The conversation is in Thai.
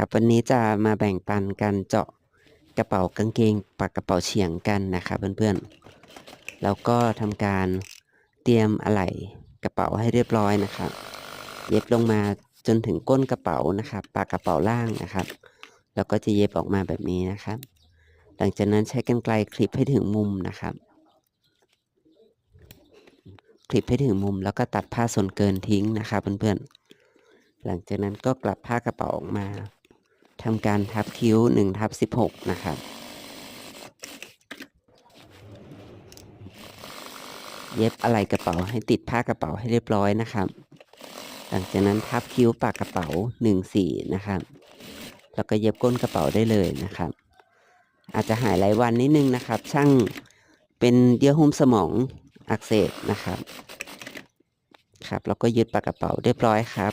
ครับวันนี้จะมาแบ่งปันการเจาะกระเป๋ากางเกงปากกระเป๋าเฉียงกันนะครับเพื่อนๆแล้วก็ทำการเตรียมอะไหล่กระเป๋าให้เรียบร้อยนะครับ เย็บลงมาจนถึงก้นกระเป๋านะครับปากกระเป๋าล่างนะครับแล้วก็จะเย็บออกมาแบบนี้นะครับ หลังจากนั้นใช้กรรไกรคลิปให้ถึงมุมนะครับ คลิปให้ถึงมุมแล้วก็ตัดผ้าส่วนเกินทิ้งนะครับเพื่อนๆหลังจากนั้นก็กลับผ้ากระเป๋าออกมา ทำการทับคิ้ว1ทับ16 นะครับ เย็บอะไรกระเป๋าให้ติดผ้ากระเป๋าให้เรียบร้อยนะครับ หลังจากนั้นทับคิ้วปากกระเป๋า1 4นะครับ แล้วก็เย็บก้นกระเป๋าได้เลยนะครับ อาจจะหายหลายวันนิดนึงนะครับ ช่างเป็นเยื่อหุ้มสมองอักเสบนะครับ ครับ แล้วก็ยึดปากกระเป๋าเรียบร้อยครับ